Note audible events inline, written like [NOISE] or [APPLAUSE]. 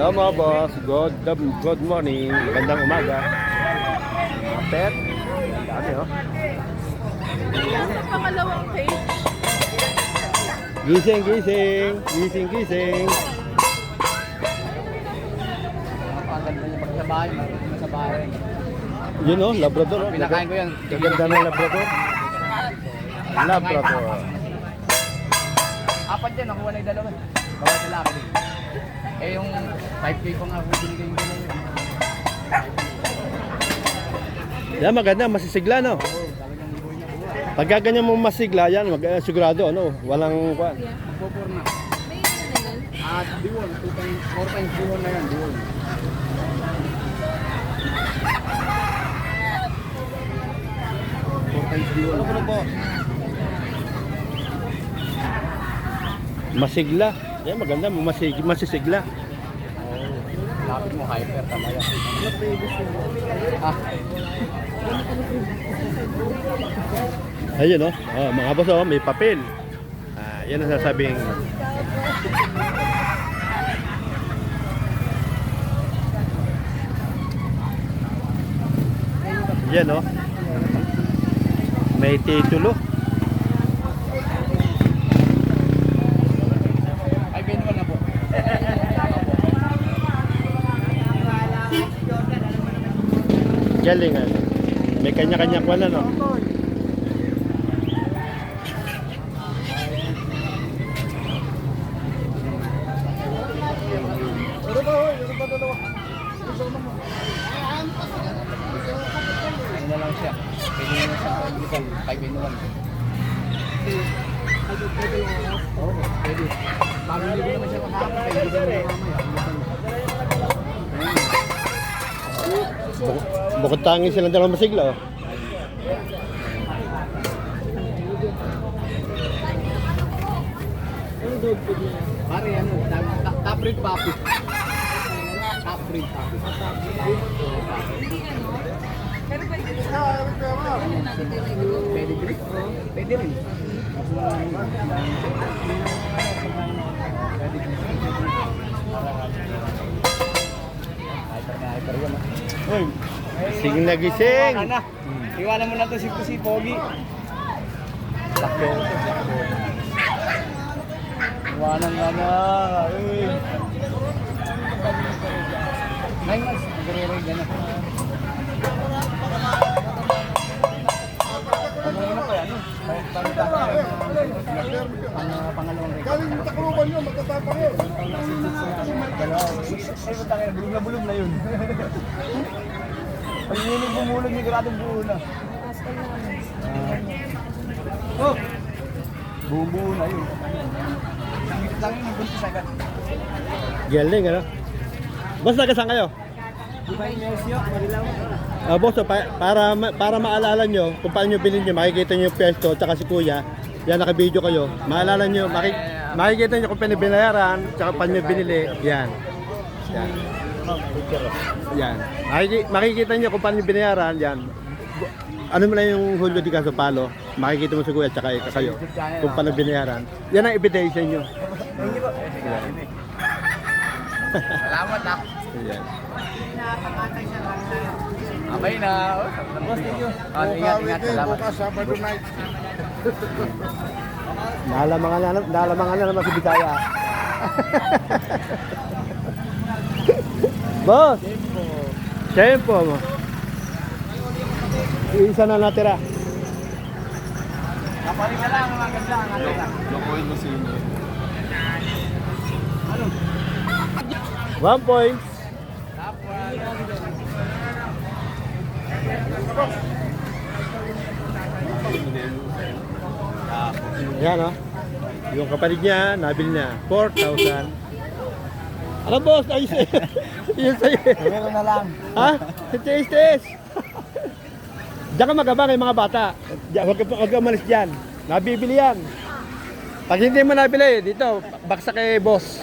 Hello mga boss, good, good morning, magandang umaga. Pet, dami oh. Pangalawang page, Gising, gising, gising, gising. Ang ganda niya pag sa bahay, sa bahay. Yun oh, Labrador oh. Pinakain ko yan. Gaganda ng Labrador. Labrador. Apat yan, nakuha na yung dalawa. Bawat lalaki din. Eh yung 5K ko nga kung binigay ko na yun. Yan maganda, masisigla no. Oo, talagang liboy na buha. Pagka ganyan mo masigla yan, mag, eh, sigurado ano, walang kwan. Magpupur na. may ano na yan. At diwon, 2 times, 4 times diwon na yan, diwon. Po? Masigla. Yan maganda, masig, masisigla. Oo. Lapit mo, hyper talaga. Ah, Ayun oh, oh mga boss oh, may papel. Ah, yan ang sasabing Yan oh. May titulo. ay, binuwan na po. Galing ah. May kanya-kanya kwan ano. Ano na lang siya. Pwede na sa pagbigan. 5 in 1. Oo, pwede. Bagong libo naman siya kahapon. Kaya hindi naman mamaya. Buk- bukod tangin silang dalawang masigla oh. Pare, ano, ta- ta- top breed puppy. Top breed puppy. Pero pwede rin. Natin tinigil? Pwede rin. Pwede rin. Hyper na gising na gising. Iwanan na. Iwanan mo na to si, si Pogi. Lakyo ko to. lakyo. Iwanan na na. Uy. Nine months. Nagre-reg na na. Ano pa yan? Pang- Pangalawang reg. Galing mo takluban yun, magkatapang yun. Dalawa. Ay, kayo. Bulog na bulog na yun. [LAUGHS] Pag yung bumulog, siguradong buo na. Oh! Buo-buo na yun. Singit lang yun, buntis agad. Galing ano. Boss, kayo? Ibay Nesio, Marilaw. Ah, boss, pa- para ma- para maalala nyo kung paano nyo bilhin nyo, makikita nyo yung pwesto tsaka si kuya. Yan, naka-video kayo. Maalala nyo, maki- makikita nyo kung paano binayaran, tsaka paano nyo binili. Yan. Yan. Yan. Makiki- makikita nyo kung paano nyo binayaran. Yan. Ano mo lang yung Julio Di Caso Palo, makikita mo si kuya tsaka ika kayo kung paano binayaran. Yan ang ebidensya po. Salamat ah. Yan. Abay na. Boss, thank you. Oh, ingat, ingat. Salamat. Sabado night. Nalamangan na, nalamangan na naman si Bisaya. [LAUGHS] Boss! Tempo mo. Isa na natira. Kapalit na lang, mga ganda. Ang atin lang. One point. Yan oh. Yung kapatid niya, nabili niya. 4,000. Ano boss? Ayos eh. Yun sa'yo. [LAUGHS] Meron na lang. Ha? Tiis, tiis. Diyan ka magabang yung mga bata. Diyan, huwag ka, huwag ka umalis dyan. Nabibili yan. Pag hindi mo nabili, dito, baksa kay boss.